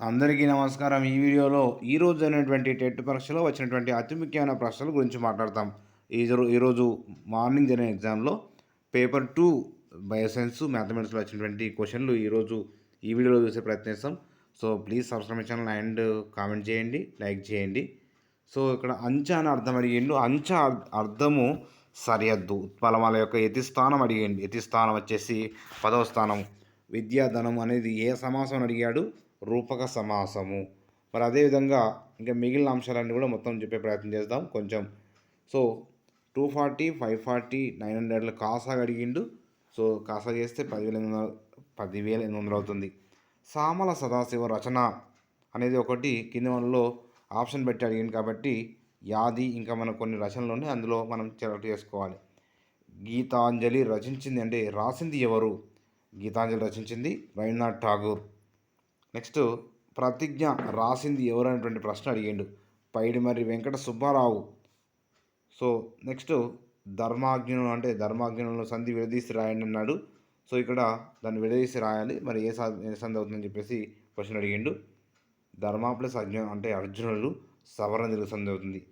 అందరికీ నమస్కారం. ఈ వీడియోలో ఈరోజు జరిగినటువంటి అయినటువంటి టెట్ పరీక్షలో వచ్చినటువంటి అతి ముఖ్యమైన ప్రశ్నల గురించి మాట్లాడతాం. ఈ ఈరోజు మార్నింగ్ జరిగిన ఎగ్జామ్లో పేపర్ టూ బయోసైన్స్ మ్యాథమెటిక్స్లో వచ్చినటువంటి క్వశ్చన్లు ఈరోజు ఈ వీడియోలో చూసే ప్రయత్నిస్తాం so please subscribe channel and comment చేయండి లైక్ చేయండి. సో ఇక్కడ అంచ అని అర్థం అడిగిండు. అంచ అర్- అర్థము సరిహద్దు. ఉత్పలమాల యొక్క యతి స్థానం అడిగిండు. యతి స్థానం వచ్చేసి పదవ స్థానం. విద్యాధనం అనేది ఏ సమాసం అడిగాడు? రూపక సమాసము. మరి అదేవిధంగా ఇంకా మిగిలిన అంశాలన్నీ కూడా మొత్తం చెప్పే ప్రయత్నం చేద్దాం. కొంచెం so two forty five forty nine హండ్రెడ్లో కాసా అడిగిండు సో కాసా చేస్తే పదివేల ఎనిమిది వందల పదివేల ఎనిమిది వందలు అవుతుంది. సామల సదాశివ రచన అనేది ఒకటి కింద మనలో ఆప్షన్ పెట్టి అడిగింది కాబట్టి యాది ఇంకా మన కొన్ని రచనలు ఉన్నాయి. అందులో మనం సెలెక్ట్ చేసుకోవాలి. గీతాంజలి రచించింది అంటే రాసింది ఎవరు? గీతాంజలి రచించింది రవీంద్రనాథ్ ఠాగూర్. నెక్స్ట్ ప్రతిజ్ఞ రాసింది ఎవరు అనేటువంటి ప్రశ్న అడిగిండు. పైడిమర్రి వెంకట సుబ్బారావు. సో నెక్స్ట్ ధర్మాజ్ఞులు అంటే ధర్మాజ్ఞులను సంధి విడదీసి రాయండి అన్నాడు. సో ఇక్కడ దాన్ని విడదీసి రాయాలి. మరి ఏ సా ఏ సంధి అవుతుందని చెప్పేసి క్వశ్చన్ అడిగిండు. ధర్మ ప్లస్ అజ్ఞ అంటే అర్జునుడు సవర్ణ దిగు సంధి అవుతుంది.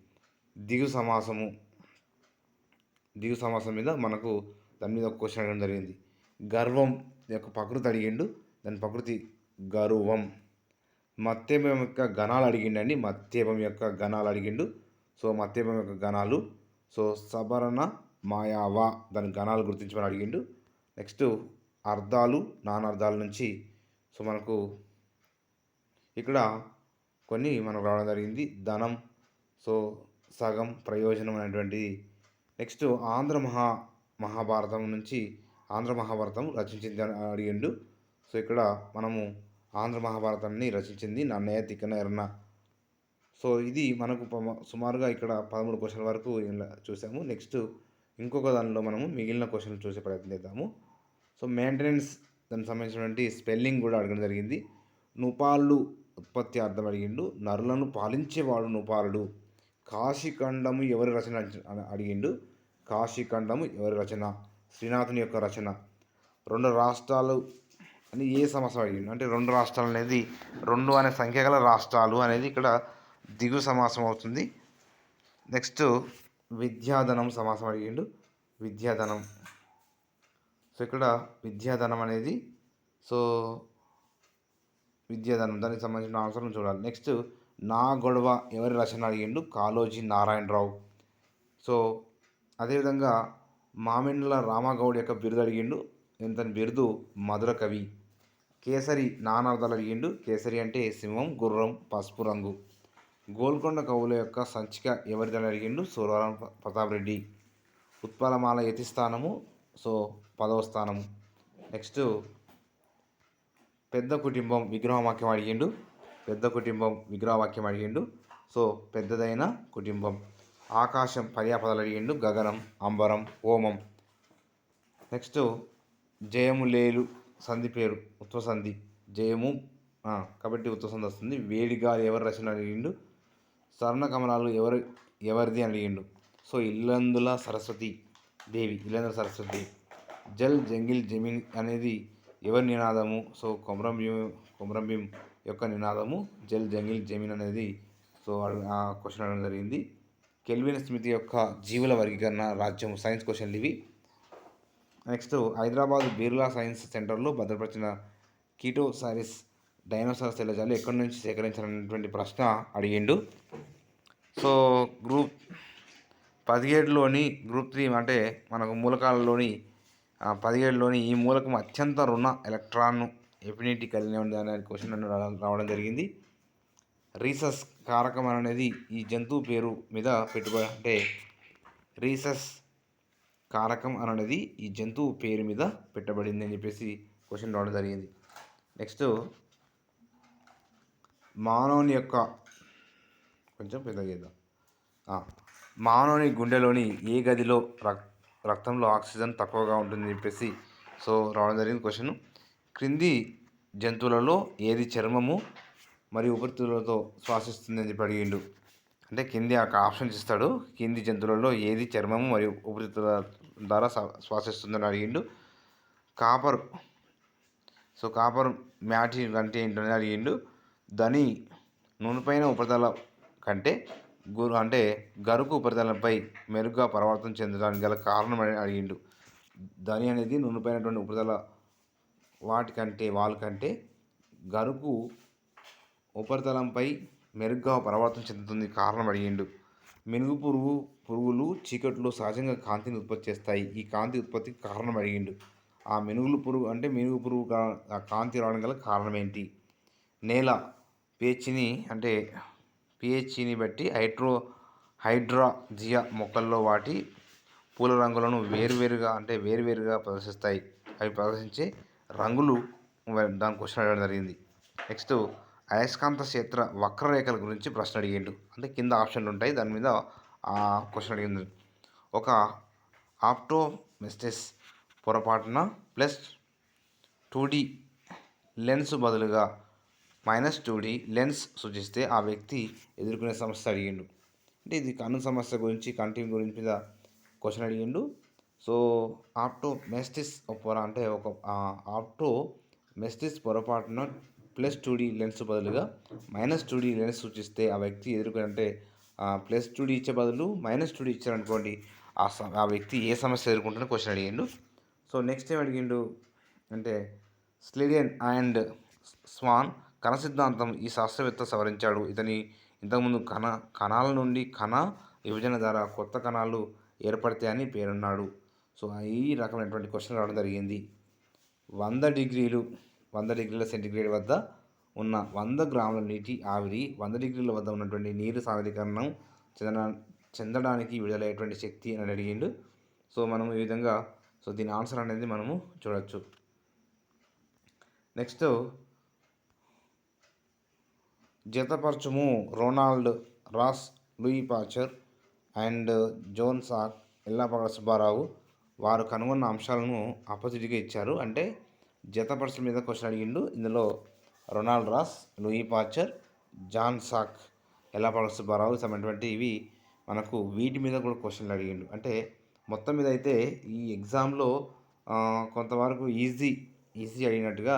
దిగు సమాసము. దిగు సమాసం మీద మనకు దాని మీద ఒక క్వశ్చన్ అడగడం జరిగింది. గర్వం యొక్క ప్రకృతి అడిగిండు. దాని ప్రకృతి గరువం. మత్తేపం యొక్క గణాలు అడిగిండండి. మత్తేపం యొక్క గణాలు అడిగిండు. సో మత్తేపం యొక్క గణాలు సో సబరణ మాయావా దాని గణాలు గుర్తించమని అడిగిండు. నెక్స్ట్ అర్థాలు నానార్థాల నుంచి. సో మనకు ఇక్కడ కొన్ని మనకు రావడం జరిగింది. ధనం సో సగం ప్రయోజనం అనేటువంటిది నెక్స్ట్ ఆంధ్ర మహా మహాభారతం నుంచి ఆంధ్ర మహాభారతం రచించింది అడిగిండు. సో ఇక్కడ మనము ఆంధ్ర మహాభారతాన్ని రచించింది నన్నయ్య తిక్కనరన్న సో ఇది మనకు సుమారుగా ఇక్కడ పదమూడు క్వశ్చన్ వరకు చూసాము. నెక్స్ట్ ఇంకొక దానిలో మనము మిగిలిన క్వశ్చన్లు చూసే ప్రయత్నం చేద్దాము. సో మెయింటెనెన్స్ దానికి సంబంధించినటువంటి స్పెల్లింగ్ కూడా అడగడం జరిగింది. నుపాళ్ళు ఉత్పత్తి అర్థం అడిగిండు. నరులను పాలించేవాడు నుపాలుడు. కాశీఖండము ఎవరి రచన అడిగిండు? కాశీఖండము ఎవరి రచన? శ్రీనాథుని యొక్క రచన. రెండు రాష్ట్రాలు అని ఏ సమాసం అడిగిండు? అంటే రెండు రాష్ట్రాలు అనేది రెండు అనే సంఖ్య గల రాష్ట్రాలు అనేది ఇక్కడ దిగు సమాసం అవుతుంది. నెక్స్ట్ విద్యాధనం సమాసం అడిగిండు. విద్యాధనం. సో ఇక్కడ విద్యాధనం అనేది సో విద్యాధనం దానికి సంబంధించిన ఆన్సర్ను చూడాలి. నెక్స్ట్ నా గొడవ ఎవరి రచన అడిగిండు? కాళోజీ నారాయణరావు. సో అదేవిధంగా మామిండ్ల రామగౌడ్ యొక్క బిరుదు అడిగిండు. ఇంతని బిరుదు మధుర కవి. కేసరి నానార్థాలు అడిగిండు కేసరి అంటే సింహం గుర్రం పసుపు రంగు. గోల్కొండ కవుల యొక్క సంచిక ఎవరిదని అడిగిండు? సూరవరం ప్రతాప్ రెడ్డి. ఉత్పలమాల యతి స్థానము సో పదవ స్థానము. నెక్స్ట్ పెద్ద కుటుంబం విగ్రహవాక్యం అడిగిండు. పెద్ద కుటుంబం విగ్రహవాక్యం అడిగిండు. సో పెద్దదైన కుటుంబం. ఆకాశం పర్యాపదాలు అడిగిండు. గగనం అంబరం హోమం నెక్స్ట్ జయము లేలు సంధి పేరు ఉత్వసంధి జయము కాబట్టి ఉత్వసంధి వస్తుంది. వేడిగా ఎవరి రచన అడిగిండు? స్వర్ణ కమలాలు ఎవరి ఎవరిది అడిగిండు? సో ఇల్లందుల సరస్వతి దేవి ఇల్లందుల సరస్వతి. దేవి జల్ జంగిల్ జమీన్ అనేది ఎవరి నినాదము? సో కొమరం భీం కొమరం భీం యొక్క నినాదము జల్ జంగిల్ జమీన్ అనేది. సో ఆ క్వశ్చన్ అడగడం జరిగింది. కెల్విన్ స్మిత్ యొక్క జీవుల వర్గీకరణ రాజ్యం సైన్స్ క్వశ్చన్లు ఇవి. నెక్స్ట్ హైదరాబాద్ బిర్లా సైన్స్ సెంటర్లో భద్రపరిచిన కీటోసారిస్ డైనోసార్స్ తెల్లజాలు ఎక్కడి నుంచి సేకరించాలనేటువంటి ప్రశ్న అడిగిండు. సో గ్రూప్ పదిహేడులోని గ్రూప్ త్రీ అంటే మనకు మూలకాలలోని పదిహేడులోని ఈ మూలకం అత్యంత రుణ ఎలక్ట్రాన్ ఎఫినిటీ కలిగి ఉంది క్వశ్చన్ రావడం- జరిగింది. రీసస్ కారకం అనేది ఈ జంతువు పేరు మీద పెట్టుబడి అంటే రీసస్ కారకం అనేది ఈ జంతువు పేరు మీద పెట్టబడింది అని చెప్పేసి క్వశ్చన్ రావడం జరిగింది. నెక్స్ట్ మానవుని యొక్క కొంచెం పెద్ద చేద్దాం. మానవుని గుండెలోని ఏ గదిలో రక్ రక్తంలో ఆక్సిజన్ తక్కువగా ఉంటుందని చెప్పేసి సో రావడం జరిగింది క్వశ్చన్ క్రింది జంతువులలో ఏది చర్మము మరియు ఉపరితలతో శ్వాసిస్తుందని చెప్పి అడిగిండు. అంటే కింది ఒక ఆప్షన్స్ ఇస్తాడు. కింది జంతువులలో ఏది చర్మము మరియు ఉపరితల ద్వారా శ్వాసిస్తుందని అడిగిండు. కాపర్. సో కాపర్ మ్యాటి అంటే ఏంటని అడిగిండు. ధని నూనెపైన ఉపరితల కంటే గురు అంటే గరుకు ఉపరితలంపై మెరుగ్గా పరివర్తన చెందడానికి గల కారణం అని అడిగిండు. ధని అనేది నూనెపైనటువంటి ఉపరితల వాటికంటే వాళ్ళకంటే గరుకు ఉపరితలంపై మెరుగ్గా పరివర్తన చెందుతుంది కారణం అడిగిండు. మెనుగు పురుగు పురుగులు చీకట్లో సహజంగా కాంతిని ఉత్పత్తి చేస్తాయి. ఈ కాంతి ఉత్పత్తికి కారణం అడిగిండు. ఆ మెనుగులు పురుగు అంటే మెనుగు పురుగు కా- ఆ కాంతి రావడం గల కారణం ఏంటి నేల పిహెచ్ని అంటే పిహెచ్ని బట్టి హైడ్రో హైడ్రాజియా మొక్కల్లో వాటి పూల రంగులను వేరువేరుగా అంటే వేరువేరుగా ప్రదర్శిస్తాయి. అవి ప్రదర్శించే రంగులు దాని క్వశ్చన్ అడగడం జరిగింది. నెక్స్ట్ అయస్కాంత క్షేత్ర వక్రరేఖల గురించి ప్రశ్న అడిగిండు. అంటే కింద ఆప్షన్లు ఉంటాయి. దాని మీద ఆ క్వశ్చన్ అడిగింది ఒక ఆప్టోమెస్టిస్ పొరపాటున ప్లస్ టూ డి లెన్స్ బదులుగా మైనస్ టూ డి లెన్స్ సూచిస్తే ఆ వ్యక్తి ఎదుర్కొనే సమస్య అడిగిండు. అంటే ఇది కన్ను సమస్య గురించి కంటిన్యూ గురించి మీద క్వశ్చన్ అడిగిండు. సో ఆప్టో మెస్టిస్ పొర అంటే ఒక ఆప్టో మెస్టిస్ పొరపాటున ప్లస్ టూ డీ లెన్స్ బదులుగా మైనస్ టూ డీ లెన్స్ సూచిస్తే ఆ వ్యక్తి ఎదుర్కొంటే అంటే ప్లస్ టూ డీ ఇచ్చే బదులు మైనస్ టూ డీ ఇచ్చారనుకోండి ఆ స- ఆ వ్యక్తి ఏ సమస్య ఎదుర్కొంటారో క్వశ్చన్ అడిగిండు. సో నెక్స్ట్ ఏం అడిగిండు అంటే స్లిడియన్ అండ్ స్వాన్ కణ సిద్ధాంతం ఈ శాస్త్రవేత్త సవరించాడు. ఇతని ఇంతకుముందు కణ కణాల నుండి కణ విభజన ద్వారా కొత్త కణాలు ఏర్పడతాయని పేరున్నాడు. సో ఈ రకమైనటువంటి క్వశ్చన్ రావడం జరిగింది. వంద డిగ్రీలు వంద డిగ్రీల సెంటీగ్రేడ్ వద్ద ఉన్న వంద గ్రాముల నీటి ఆవిరి వంద డిగ్రీల వద్ద ఉన్నటువంటి నీరు సాంద్రీకరణం చెందడా చెందడానికి విడుదలయ్యేటువంటి శక్తి అని అడిగిండు. సో మనం ఈ విధంగా సో దీని ఆన్సర్ అనేది మనము చూడవచ్చు next జతపరచుము Ronald Ross Louis Pasteur and Jonas Salk Yellapragada Subbarao వారు కనుగొన్న అంశాలను ఆపోజిట్గా ఇచ్చారు. అంటే జతపరచుల మీద క్వశ్చన్ అడిగిండు. ఇందులో Ronald Ross Louis Pasteur John Salk ఎలా సుబ్బారావు సమైనటువంటి ఇవి మనకు వీటి మీద కూడా క్వశ్చన్లు అడిగిండు. అంటే మొత్తం మీద అయితే ఈ ఎగ్జామ్లో కొంతవరకు ఈజీ ఈజీ అడిగినట్టుగా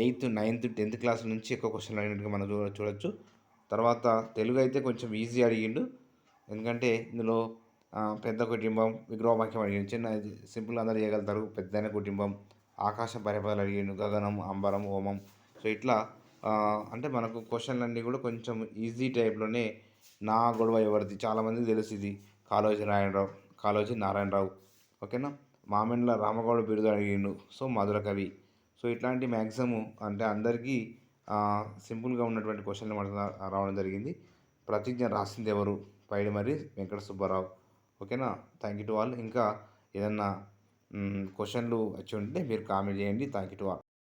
ఎయిత్ నైన్త్ టెన్త్ క్లాస్ నుంచి ఎక్కువ క్వశ్చన్లు అడిగినట్టుగా మనం చూడ చూడొచ్చు. తర్వాత తెలుగు అయితే కొంచెం ఈజీ అడిగిండు. ఎందుకంటే ఇందులో పెద్ద కుటుంబం విగ్రహవాక్యం అడిగిండు. చిన్న సింపుల్ అందరూ చేయగలుగుతారు. పెద్దైన కుటుంబం ఆకాశం పరిపాలన అడిగిండు. గగనం అంబరం ఓమం. సో ఇట్లా అంటే మనకు క్వశ్చన్లు అన్నీ కూడా కొంచెం ఈజీ టైప్లోనే నా గొడవ ఎవరిది? చాలామందికి తెలుసు ఇది. కాళోజీ నారాయణరావు కాళోజీ నారాయణరావు. ఓకేనా? మామెండ్ల రామగౌడ బిరుదు అడిగిండు. సో మధుర కవి. సో ఇట్లాంటి మ్యాక్సిమం అంటే అందరికీ సింపుల్గా ఉన్నటువంటి క్వశ్చన్లు మనకు రావడం జరిగింది. ప్రతిజ్ఞ రాసింది ఎవరు? పైడి మరి వెంకట సుబ్బారావు. ఓకేనా? Thank you to all. ఇంకా ఏదన్నా క్వశ్చన్లు వచ్చి ఉంటే మీరు కామెంట్ చేయండి థ్యాంక్ యూ టు ఆల్.